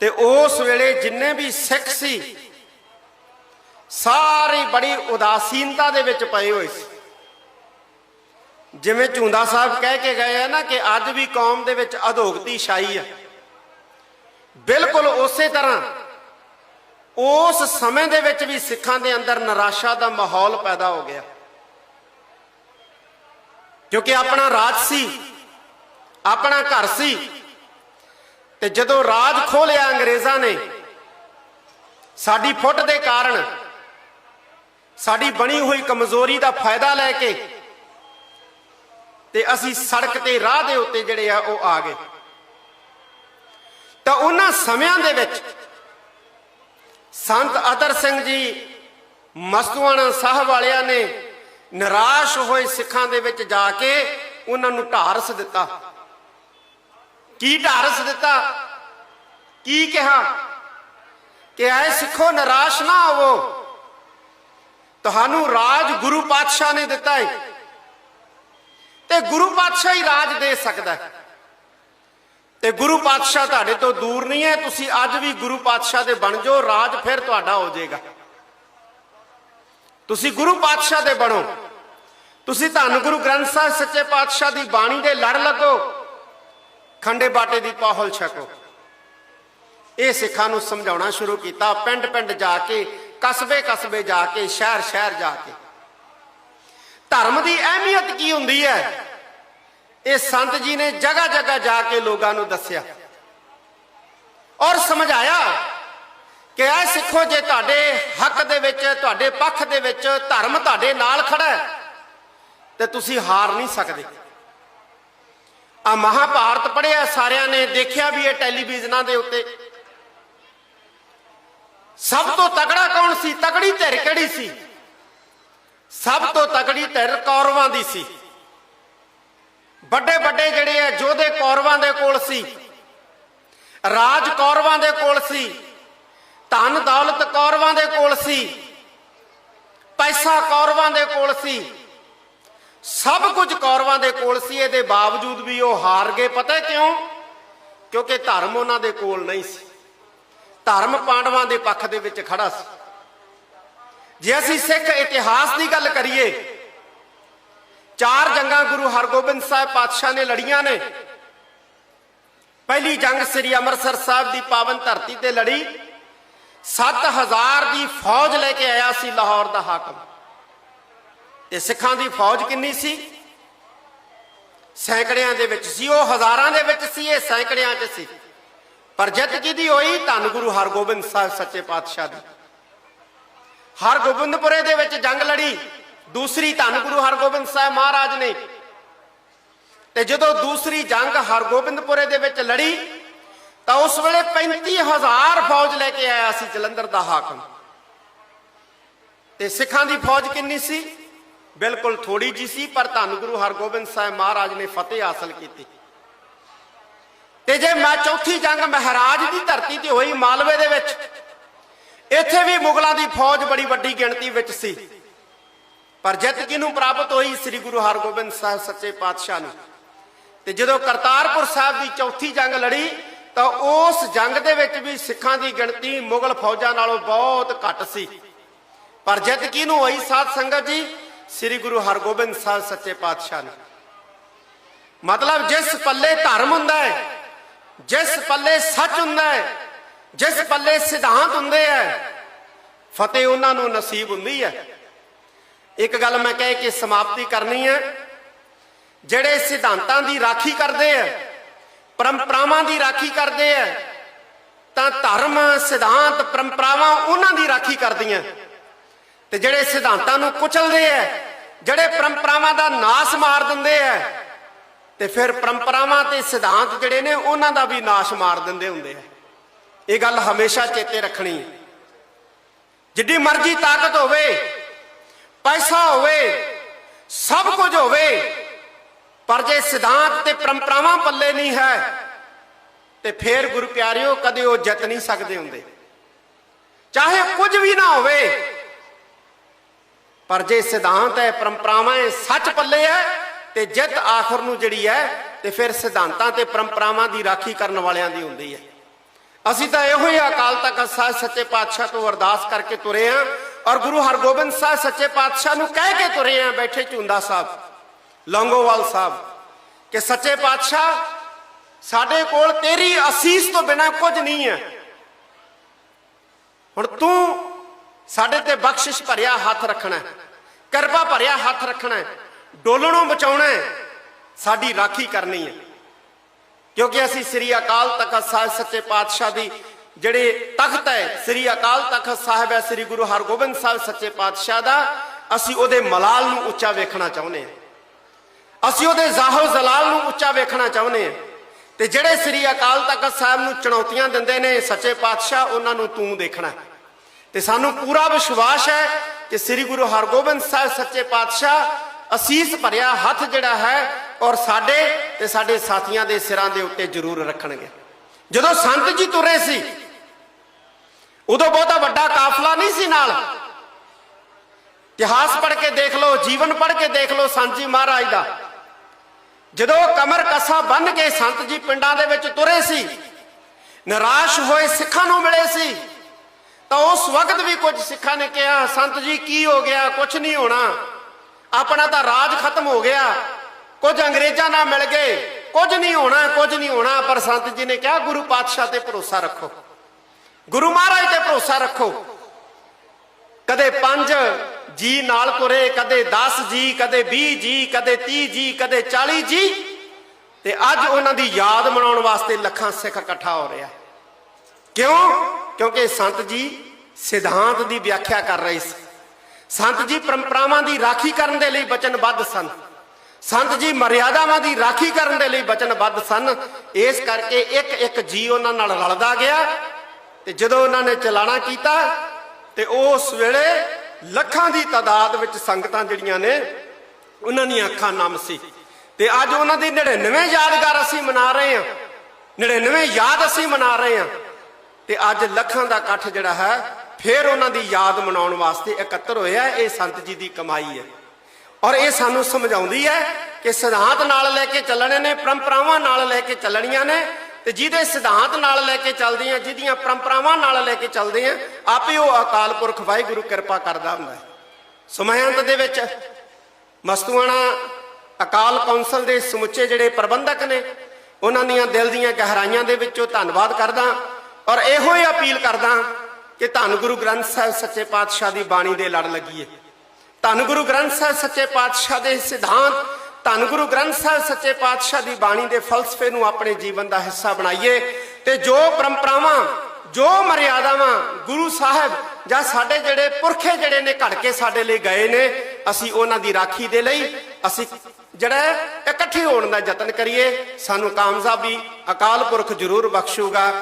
ਤੇ ਉਸ ਵੇਲੇ ਜਿੰਨੇ ਵੀ ਸਿੱਖ ਸੀ, ਸਾਰੀ ਬੜੀ ਉਦਾਸੀਨਤਾ ਦੇ ਵਿੱਚ ਪਏ ਹੋਏ ਸੀ। ਜਿਵੇਂ ਝੁੰਦਾ ਸਾਹਿਬ ਕਹਿ ਕੇ ਗਏ ਆ ਨਾ ਕਿ ਅੱਜ ਵੀ ਕੌਮ ਦੇ ਵਿੱਚ ਅਧੋਗਤੀ ਛਾਈ ਆ। ਬਿਲਕੁਲ ਉਸੇ ਤਰ੍ਹਾਂ ਉਸ ਸਮੇਂ ਦੇ ਵਿੱਚ ਵੀ ਸਿੱਖਾਂ ਦੇ ਅੰਦਰ ਨਿਰਾਸ਼ਾ ਦਾ ਮਾਹੌਲ ਪੈਦਾ ਹੋ ਗਿਆ। ਕਿਉਂਕਿ ਆਪਣਾ ਰਾਜ ਸੀ, ਆਪਣਾ ਘਰ ਸੀ ਤੇ ਜਦੋਂ ਰਾਜ ਖੋਲਿਆ ਅੰਗਰੇਜ਼ਾਂ ਨੇ ਸਾਡੀ ਫੁੱਟ ਦੇ ਕਾਰਨ ਸਾਡੀ ਬਣੀ ਹੋਈ ਕਮਜ਼ੋਰੀ ਦਾ ਫਾਇਦਾ ਲੈ ਕੇ ਤੇ ਅਸੀਂ ਸੜਕ ਤੇ ਰਾਹ ਦੇ ਉੱਤੇ ਜਿਹੜੇ ਆ ਉਹ ਆ ਗਏ। ਤਾਂ ਉਹਨਾਂ ਸਮਿਆਂ ਦੇ ਵਿੱਚ ਸੰਤ ਅਤਰ ਸਿੰਘ ਜੀ ਮਸਤੂਆਣਾ ਸਾਹਿਬ ਵਾਲਿਆਂ ਨੇ ਨਿਰਾਸ਼ ਹੋਏ ਸਿੱਖਾਂ ਦੇ ਵਿੱਚ ਜਾ ਕੇ ਉਹਨਾਂ ਨੂੰ ਢਾਰਸ ਦਿੱਤਾ। ਕੀ ਢਾਰਸ ਦਿੱਤਾ ਕੀ ਕਿਹਾ? ਕਿ ਐ ਸਿੱਖੋ, ਨਿਰਾਸ਼ ਨਾ ਹੋਵੋ। ਤੁਹਾਨੂੰ ਰਾਜ ਗੁਰੂ ਪਾਤਸ਼ਾਹ ਨੇ ਦਿੱਤਾ ਹੈ ਤੇ ਗੁਰੂ ਪਾਤਸ਼ਾਹ ਹੀ ਰਾਜ ਦੇ ਸਕਦਾ ਹੈ। ਤੇ ਗੁਰੂ ਪਾਤਸ਼ਾਹ ਤੁਹਾਡੇ ਤੋਂ ਦੂਰ ਨਹੀਂ ਹੈ। ਤੁਸੀਂ ਅੱਜ ਵੀ ਗੁਰੂ ਪਾਤਸ਼ਾਹ ਦੇ ਬਣ ਜਾਓ। ਰਾਜ ਫਿਰ ਤੁਹਾਡਾ ਹੋ ਜਾਏਗਾ। ਤੁਸੀਂ ਗੁਰੂ ਪਾਤਸ਼ਾਹ ਦੇ ਬਣੋ। ਤੁਸੀਂ ਧੰਨ ਗੁਰੂ ਗ੍ਰੰਥ ਸਾਹਿਬ ਸੱਚੇ ਪਾਤਸ਼ਾਹ ਦੀ ਬਾਣੀ ਦੇ ਲੜ ਲੱਗੋ। ਖੰਡੇ ਬਾਟੇ ਦੀ ਪਾਹਲ ਛਕੋ। ਇਹ ਸਿੱਖਾਂ ਨੂੰ ਸਮਝਾਉਣਾ ਸ਼ੁਰੂ ਕੀਤਾ ਪਿੰਡ ਪਿੰਡ ਜਾ ਕੇ ਕਸਬੇ ਕਸਬੇ ਜਾ ਕੇ ਸ਼ਹਿਰ ਸ਼ਹਿਰ ਜਾ ਕੇ। ਧਰਮ ਦੀ ਅਹਿਮੀਅਤ ਕੀ ਹੁੰਦੀ ਹੈ? ਇਹ ਸੰਤ ਜੀ ਨੇ ਜਗ੍ਹਾ ਜਗ੍ਹਾ ਜਾ ਕੇ ਲੋਕਾਂ ਨੂੰ ਦੱਸਿਆ ਔਰ ਸਮਝਾਇਆ ਕਿ ਐ ਸਿੱਖੋ, ਜੇ ਤੁਹਾਡੇ ਹੱਕ ਦੇ ਵਿੱਚ, ਤੁਹਾਡੇ ਪੱਖ ਦੇ ਵਿੱਚ ਧਰਮ ਤੁਹਾਡੇ ਨਾਲ ਖੜਾ ਹੈ, ਤੇ ਤੁਸੀਂ ਹਾਰ ਨਹੀਂ ਸਕਦੇ। ਆ ਮਹਾਭਾਰਤ ਪੜਿਆ ਸਾਰਿਆਂ ਨੇ ਦੇਖਿਆ ਵੀ ਇਹ ਟੈਲੀਵਿਜ਼ਨਾਂ ਦੇ ਉੱਤੇ। ਸਭ ਤੋਂ ਤਕੜਾ ਕੌਣ ਸੀ? ਤਕੜੀ ਧਿਰ ਕਿਹੜੀ ਸੀ? ਸਭ ਤੋਂ ਤਕੜੀ ਧਿਰ ਕੌਰਵਾਂ ਦੀ ਸੀ। ਵੱਡੇ ਵੱਡੇ ਜਿਹੜੇ ਆ, ਯੋਧੇ ਕੌਰਵਾਂ ਦੇ ਕੋਲ ਸੀ, ਰਾਜ ਕੌਰਵਾਂ ਦੇ ਕੋਲ ਸੀ, ਧਨ ਦੌਲਤ ਕੌਰਵਾਂ ਦੇ ਕੋਲ ਸੀ, ਪੈਸਾ ਕੌਰਵਾਂ ਦੇ ਕੋਲ ਸੀ ਸਭ ਕੁਝ ਕੌਰਵਾਂ ਦੇ ਕੋਲ ਸੀ, ਇਹਦੇ ਬਾਵਜੂਦ ਵੀ ਉਹ ਹਾਰ ਗਏ। ਪਤਾ ਕਿਉਂ? ਕਿਉਂਕਿ ਧਰਮ ਉਹਨਾਂ ਦੇ ਕੋਲ ਨਹੀਂ ਸੀ। ਧਰਮ ਪਾਂਡਵਾਂ ਦੇ ਪੱਖ ਦੇ ਵਿੱਚ ਖੜਾ ਸੀ। ਜੇ ਅਸੀਂ ਸਿੱਖ ਇਤਿਹਾਸ ਦੀ ਗੱਲ ਕਰੀਏ, ਚਾਰ ਜੰਗਾਂ ਗੁਰੂ ਹਰਗੋਬਿੰਦ ਸਾਹਿਬ ਪਾਤਸ਼ਾਹ ਨੇ ਲੜੀਆਂ ਨੇ। ਪਹਿਲੀ ਜੰਗ ਸ੍ਰੀ ਅੰਮ੍ਰਿਤਸਰ ਸਾਹਿਬ ਦੀ ਪਾਵਨ ਧਰਤੀ ਤੇ ਲੜੀ। 7000 ਦੀ ਫੌਜ ਲੈ ਕੇ ਆਇਆ ਸੀ ਲਾਹੌਰ ਦਾ ਹਾਕਮ। ਤੇ ਸਿੱਖਾਂ ਦੀ ਫੌਜ ਕਿੰਨੀ ਸੀ? ਸੈਂਕੜਿਆਂ ਦੇ ਵਿੱਚ ਸੀ, ਉਹ ਹਜ਼ਾਰਾਂ ਦੇ ਵਿੱਚ ਸੀ, ਇਹ ਸੈਂਕੜਿਆਂ 'ਚ ਸੀ। ਪਰ ਜਿੱਤ ਕਿਹਦੀ ਹੋਈ, ਧੰਨ ਗੁਰੂ ਹਰਗੋਬਿੰਦ ਸਾਹਿਬ ਸੱਚੇ ਪਾਤਸ਼ਾਹ ਦੀ। ਹਰਗੋਬਿੰਦਪੁਰੇ ਦੇ ਵਿੱਚ ਜੰਗ ਲੜੀ, ਦੂਸਰੀ ਧੰਨ ਗੁਰੂ ਹਰਗੋਬਿੰਦ ਸਾਹਿਬ ਮਹਾਰਾਜ ਨੇ। ਤੇ ਜਦੋਂ ਦੂਸਰੀ ਜੰਗ ਹਰਗੋਬਿੰਦਪੁਰੇ ਦੇ ਵਿੱਚ ਲੜੀ, ਤਾਂ ਉਸ ਵੇਲੇ 35000 ਫੌਜ ਲੈ ਕੇ ਆਇਆ ਸੀ ਜਲੰਧਰ ਦਾ ਹਾਕਮ। ਤੇ ਸਿੱਖਾਂ ਦੀ ਫੌਜ ਕਿੰਨੀ ਸੀ? ਬਿਲਕੁਲ ਥੋੜੀ ਜੀ ਸੀ, ਪਰ ਧੰਨ ਗੁਰੂ ਹਰਗੋਬਿੰਦ ਸਾਹਿਬ ਮਹਾਰਾਜ ਨੇ ਫਤਿਹ ਹਾਸਲ ਕੀਤੀ। ਤੇ ਜੇ ਮੈਂ ਚੌਥੀ ਜੰਗ ਮਹਾਰਾਜ ਦੀ ਧਰਤੀ ਤੇ ਹੋਈ ਮਾਲਵੇ ਦੇ ਵਿੱਚ, ਇੱਥੇ ਵੀ ਮੁਗਲਾਂ ਦੀ ਫੌਜ ਬੜੀ ਵੱਡੀ ਗਿਣਤੀ ਵਿੱਚ ਸੀ। ਪਰ ਜਿੱਤ ਕਿਹਨੂੰ ਪ੍ਰਾਪਤ ਹੋਈ? ਸ੍ਰੀ ਗੁਰੂ ਹਰਗੋਬਿੰਦ ਸਾਹਿਬ ਸੱਚੇ ਪਾਤਸ਼ਾਹ ਨੂੰ। ਤੇ ਜਦੋਂ ਕਰਤਾਰਪੁਰ ਸਾਹਿਬ ਦੀ ਚੌਥੀ ਜੰਗ ਲੜੀ, ਤਾਂ ਉਸ ਜੰਗ ਦੇ ਵਿੱਚ ਵੀ ਸਿੱਖਾਂ ਦੀ ਗਿਣਤੀ ਮੁਗਲ ਫੌਜਾਂ ਨਾਲੋਂ ਬਹੁਤ ਘੱਟ ਸੀ। ਪਰ ਜਿੱਤ ਕਿਹਨੂੰ ਹੋਈ? ਸਾਧ ਸੰਗਤ ਜੀ ਸ੍ਰੀ ਗੁਰੂ ਹਰਗੋਬਿੰਦ ਸਾਹਿਬ ਸੱਚੇ ਪਾਤਸ਼ਾਹ ਨੇ। ਮਤਲਬ ਜਿਸ ਪੱਲੇ ਧਰਮ ਹੁੰਦਾ ਹੈ, ਜਿਸ ਪੱਲੇ ਸੱਚ ਹੁੰਦਾ ਹੈ, ਜਿਸ ਪੱਲੇ ਸਿਧਾਂਤ ਹੁੰਦੇ ਆ ਫਤਿਹ ਉਹਨਾਂ ਨੂੰ ਨਸੀਬ ਹੁੰਦੀ ਹੈ। ਇੱਕ ਗੱਲ ਮੈਂ ਕਹਿ ਕੇ ਸਮਾਪਤੀ ਕਰਨੀ ਹੈ। ਜਿਹੜੇ ਸਿਧਾਂਤਾਂ ਦੀ ਰਾਖੀ ਕਰਦੇ ਆ ਪਰੰਪਰਾਵਾਂ ਦੀ ਰਾਖੀ ਕਰਦੇ ਆ ਤਾਂ ਧਰਮ, ਸਿਧਾਂਤ, ਪਰੰਪਰਾਵਾਂ ਉਹਨਾਂ ਦੀ ਰਾਖੀ ਕਰਦੀਆਂ। ਤੇ ਜਿਹੜੇ ਸਿਧਾਂਤਾਂ ਨੂੰ ਕੁਚਲਦੇ ਆ ਜਿਹੜੇ ਪਰੰਪਰਾਵਾਂ ਦਾ ਨਾਸ ਮਾਰ ਦਿੰਦੇ ਆ ਤੇ ਫਿਰ ਪਰੰਪਰਾਵਾਂ ਤੇ ਸਿਧਾਂਤ ਜਿਹੜੇ ਨੇ, ਉਹਨਾਂ ਦਾ ਵੀ ਨਾਸ਼ ਮਾਰ ਦਿੰਦੇ ਹੁੰਦੇ ਆ ਇਹ ਗੱਲ ਹਮੇਸ਼ਾ ਚੇਤੇ ਰੱਖਣੀ ਹੈ ਜਿੱਡੀ ਮਰਜ਼ੀ ਤਾਕਤ ਹੋਵੇ, ਪੈਸਾ ਹੋਵੇ, ਸਭ ਕੁਝ ਹੋਵੇ, ਪਰ ਜੇ ਸਿਧਾਂਤ ਤੇ ਪਰੰਪਰਾਵਾਂ ਪੱਲੇ ਨਹੀਂ ਹੈ, ਤੇ ਫੇਰ ਗੁਰੂ ਪਿਆਰਿਓ ਕਦੇ ਉਹ ਜਿੱਤ ਨਹੀਂ ਸਕਦੇ ਹੁੰਦੇ। ਚਾਹੇ ਕੁਝ ਵੀ ਨਾ ਹੋਵੇ ਪਰ ਜੇ ਸਿਧਾਂਤ ਹੈ, ਪਰੰਪਰਾਵਾਂ ਹੈ ਸੱਚ ਪੱਲੇ ਹੈ, ਤੇ ਜਿੱਤ ਆਖਰ ਨੂੰ ਜਿਹੜੀ ਹੈ, ਤੇ ਫਿਰ ਸਿਧਾਂਤਾਂ ਤੇ ਪਰੰਪਰਾਵਾਂ ਦੀ ਰਾਖੀ ਕਰਨ ਵਾਲਿਆਂ ਦੀ ਹੁੰਦੀ ਹੈ। ਅਸੀਂ ਤਾਂ ਇਹੋ ਹੀ ਅਕਾਲ ਤਖਤ ਸਾਹਿਬ ਸੱਚੇ ਪਾਤਸ਼ਾਹ ਤੋਂ ਅਰਦਾਸ ਕਰਕੇ ਤੁਰੇ ਆਂ ਔਰ ਗੁਰੂ ਹਰਗੋਬਿੰਦ ਸਾਹਿਬ ਸੱਚੇ ਪਾਤਸ਼ਾਹ ਨੂੰ ਕਹਿ ਕੇ ਤੁਰੇ ਆਂ ਬੈਠੇ ਝੁੰਦਾ ਸਾਹਿਬ, ਲੌਂਗੋਵਾਲ ਸਾਹਿਬ, ਕਿ ਸੱਚੇ ਪਾਤਸ਼ਾਹ, ਸਾਡੇ ਕੋਲ ਤੇਰੀ ਅਸੀਸ ਤੋਂ ਬਿਨਾ ਕੁਝ ਨਹੀਂ ਹੈ। ਹੁਣ ਤੂੰ ਸਾਡੇ ਤੇ ਬਖਸ਼ਿਸ਼ ਭਰਿਆ ਹੱਥ ਰੱਖਣਾ ਕਿਰਪਾ ਭਰਿਆ ਹੱਥ ਰੱਖਣਾ ਹੈ, ਡੋਲਣੋਂ ਬਚਾਉਣਾ ਸਾਡੀ ਰਾਖੀ ਕਰਨੀ ਹੈ। ਕਿਉਂਕਿ ਅਸੀਂ ਸ੍ਰੀ ਅਕਾਲ ਤਖਤ ਸਾਹਿਬ ਸੱਚੇ ਪਾਤਸ਼ਾਹ ਦੀ ਜਿਹੜੇ ਤਖਤ ਹੈ ਸ੍ਰੀ ਅਕਾਲ ਤਖਤ ਸਾਹਿਬ ਹੈ ਸ੍ਰੀ ਗੁਰੂ ਹਰਗੋਬਿੰਦ ਸਾਹਿਬ ਸੱਚੇ ਪਾਤਸ਼ਾਹ ਦਾ ਅਸੀਂ ਉਹਦੇ ਮਲਾਲ ਨੂੰ ਉੱਚਾ ਵੇਖਣਾ ਚਾਹੁੰਦੇ ਹਾਂ। ਅਸੀਂ ਉਹਦੇ ਜ਼ਾਹੋ ਜ਼ਲਾਲ ਨੂੰ ਉੱਚਾ ਵੇਖਣਾ ਚਾਹੁੰਦੇ ਹਾਂ। ਤੇ ਜਿਹੜੇ ਸ੍ਰੀ ਅਕਾਲ ਤਖਤ ਸਾਹਿਬ ਨੂੰ ਚੁਣੌਤੀਆਂ ਦਿੰਦੇ ਨੇ ਸੱਚੇ ਪਾਤਸ਼ਾਹ ਉਹਨਾਂ ਨੂੰ ਤੂੰ ਦੇਖਣਾ ਤੇ ਸਾਨੂੰ ਪੂਰਾ ਵਿਸ਼ਵਾਸ ਹੈ ਕਿ ਸ੍ਰੀ ਗੁਰੂ ਹਰਗੋਬਿੰਦ ਸਾਹਿਬ ਸੱਚੇ ਪਾਤਸ਼ਾਹ ਅਸੀਸ ਭਰਿਆ ਹੱਥ ਜਿਹੜਾ ਹੈ ਔਰ ਸਾਡੇ ਤੇ ਸਾਡੇ ਸਾਥੀਆਂ ਦੇ ਸਿਰਾਂ ਦੇ ਉੱਤੇ ਜ਼ਰੂਰ ਰੱਖਣਗੇ। ਜਦੋਂ ਸੰਤ ਜੀ ਤੁਰੇ ਸੀ, ਉਦੋਂ ਬਹੁਤਾ ਵੱਡਾ ਕਾਫਲਾ ਨਹੀਂ ਸੀ ਨਾਲ। ਇਤਿਹਾਸ ਪੜ੍ਹ ਕੇ ਦੇਖ ਲਓ, ਜੀਵਨ ਪੜ੍ਹ ਕੇ ਦੇਖ ਲਓ ਸੰਤ ਜੀ ਮਹਾਰਾਜ ਦਾ। ਜਦੋਂ ਕਮਰ ਕਸਾ ਬੰਨ ਕੇ ਸੰਤ ਜੀ ਪਿੰਡਾਂ ਦੇ ਵਿੱਚ ਤੁਰੇ ਸੀ, ਨਿਰਾਸ਼ ਹੋਏ ਸਿੱਖਾਂ ਨੂੰ ਮਿਲੇ ਸੀ ਤਾਂ ਉਸ ਵਕਤ ਵੀ ਕੁਝ ਸਿੱਖਾਂ ਨੇ ਕਿਹਾ, ਸੰਤ ਜੀ, ਕੀ ਹੋ ਗਿਆ? ਕੁਝ ਨਹੀਂ ਹੋਣਾ। ਆਪਣਾ ਤਾਂ ਰਾਜ ਖਤਮ ਹੋ ਗਿਆ। ਕੁਝ ਅੰਗਰੇਜ਼ਾਂ ਨਾਲ ਮਿਲ ਗਏ। ਕੁਝ ਨਹੀਂ ਹੋਣਾ, ਕੁਝ ਨਹੀਂ ਹੋਣਾ, ਪਰ ਸੰਤ ਜੀ ਨੇ ਕਿਹਾ, ਗੁਰੂ ਪਾਤਸ਼ਾਹ ਤੇ ਭਰੋਸਾ ਰੱਖੋ। ਗੁਰੂ ਮਹਾਰਾਜ ਤੇ ਭਰੋਸਾ ਰੱਖੋ। ਕਦੇ 5 ਜੀ ਨਾਲ ਤੁਰੇ, ਕਦੇ 10 ਜੀ, ਕਦੇ 20 ਜੀ, ਕਦੇ 30 ਜੀ, ਕਦੇ 40 ਜੀ। ਤੇ ਅੱਜ ਉਹਨਾਂ ਦੀ ਯਾਦ ਮਨਾਉਣ ਵਾਸਤੇ ਲੱਖਾਂ ਸਿੱਖ ਇਕੱਠਾ ਹੋ ਰਿਹਾ। ਕਿਉਂ? ਕਿਉਂਕਿ ਸੰਤ ਜੀ ਸਿਧਾਂਤ ਦੀ ਵਿਆਖਿਆ ਕਰ ਰਹੇ ਸੀ। ਸੰਤ ਜੀ ਪਰੰਪਰਾਵਾਂ ਦੀ ਰਾਖੀ ਕਰਨ ਦੇ ਲਈ ਵਚਨਬੱਧ ਸਨ। ਸੰਤ ਜੀ ਮਰਿਆਦਾਵਾਂ ਦੀ ਰਾਖੀ ਕਰਨ ਦੇ ਲਈ ਵਚਨਬੱਧ ਸਨ। ਇਸ ਕਰਕੇ ਇੱਕ ਇੱਕ ਜੀ ਉਹਨਾਂ ਨਾਲ ਰਲਦਾ ਗਿਆ ਤੇ ਜਦੋਂ ਉਹਨਾਂ ਨੇ ਚਲਾਣਾ ਕੀਤਾ ਤੇ ਉਸ ਵੇਲੇ ਲੱਖਾਂ ਦੀ ਤਾਦਾਦ ਵਿੱਚ ਸੰਗਤਾਂ ਜਿਹੜੀਆਂ ਨੇ ਉਹਨਾਂ ਦੀਆਂ ਅੱਖਾਂ ਨਮ ਸੀ। ਤੇ ਅੱਜ ਉਹਨਾਂ ਦੀ 99 ਯਾਦਗਾਰ ਅਸੀਂ ਮਨਾ ਰਹੇ ਹਾਂ। 99 ਯਾਦ ਅਸੀਂ ਮਨਾ ਰਹੇ ਹਾਂ। ਤੇ ਅੱਜ ਲੱਖਾਂ ਦਾ ਇਕੱਠ ਜਿਹੜਾ ਹੈ, ਫਿਰ ਉਹਨਾਂ ਦੀ ਯਾਦ ਮਨਾਉਣ ਵਾਸਤੇ ਇਕੱਤਰ ਹੋਇਆ ਇਹ ਸੰਤ ਜੀ ਦੀ ਕਮਾਈ ਹੈ। ਔਰ ਇਹ ਸਾਨੂੰ ਸਮਝਾਉਂਦੀ ਹੈ ਕਿ ਸਿਧਾਂਤ ਨਾਲ ਲੈ ਕੇ ਚੱਲਣੇ ਨੇ, ਪਰੰਪਰਾਵਾਂ ਨਾਲ ਲੈ ਕੇ ਚੱਲਣੀਆਂ ਨੇ ਤੇ ਜਿਹਦੇ ਸਿਧਾਂਤ ਨਾਲ ਲੈ ਕੇ ਚੱਲਦੇ ਆ ਜਿਹਦੀਆਂ ਪਰੰਪਰਾਵਾਂ ਨਾਲ ਲੈ ਕੇ ਚੱਲਦੇ ਆ ਆਪੇ ਉਹ ਅਕਾਲ ਪੁਰਖ ਵਾਹਿਗੁਰੂ ਕਿਰਪਾ ਕਰਦਾ ਹੁੰਦਾ ਹੈ। ਸਮਾਇੰਤ ਦੇ ਵਿੱਚ ਮਸਤੂਆਣਾ ਅਕਾਲ ਕੌਂਸਲ ਦੇ ਸਮੁੱਚੇ ਜਿਹੜੇ ਪ੍ਰਬੰਧਕ ਨੇ, ਉਹਨਾਂ ਦੀਆਂ ਦਿਲ ਦੀਆਂ ਗਹਿਰਾਈਆਂ ਦੇ ਵਿੱਚੋਂ ਧੰਨਵਾਦ ਕਰਦਾ। ਔਰ ਇਹੋ ਹੀ ਅਪੀਲ ਕਰਦਾ ਕਿ ਧੰਨ ਗੁਰੂ ਗ੍ਰੰਥ ਸਾਹਿਬ ਸੱਚੇ ਪਾਤਸ਼ਾਹ ਦੀ ਬਾਣੀ ਦੇ ਲੜ ਲੱਗੀਏ। ਧੰਨ ਗੁਰੂ ਗ੍ਰੰਥ ਸਾਹਿਬ ਸੱਚੇ ਪਾਤਸ਼ਾਹ ਦੇ ਸਿਧਾਂਤ, ਧੰਨ ਗੁਰੂ ਗ੍ਰੰਥ ਸਾਹਿਬ ਸੱਚੇ ਪਾਤਸ਼ਾਹ ਦੀ ਬਾਣੀ ਦੇ ਫਲਸਫੇ ਨੂੰ ਆਪਣੇ ਜੀਵਨ ਦਾ ਹਿੱਸਾ ਬਣਾਈਏ ਤੇ ਜੋ ਪਰੰਪਰਾਵਾਂ, ਜੋ ਮਰਿਆਦਾਵਾਂ ਗੁਰੂ ਸਾਹਿਬ ਜਾਂ ਸਾਡੇ ਜਿਹੜੇ ਪੁਰਖੇ ਜਿਹੜੇ ਨੇ ਘੜ ਕੇ ਸਾਡੇ ਲਈ ਗਏ ਨੇ, ਅਸੀਂ ਉਹਨਾਂ ਦੀ ਰਾਖੀ ਦੇ ਲਈ ਅਸੀਂ ਜਿਹੜਾ ਇਕੱਠੇ ਹੋਣ ਦਾ ਯਤਨ ਕਰੀਏ। ਸਾਨੂੰ ਕਾਮਯਾਬੀ ਅਕਾਲ ਪੁਰਖ ਜ਼ਰੂਰ ਬਖਸ਼ੂਗਾ।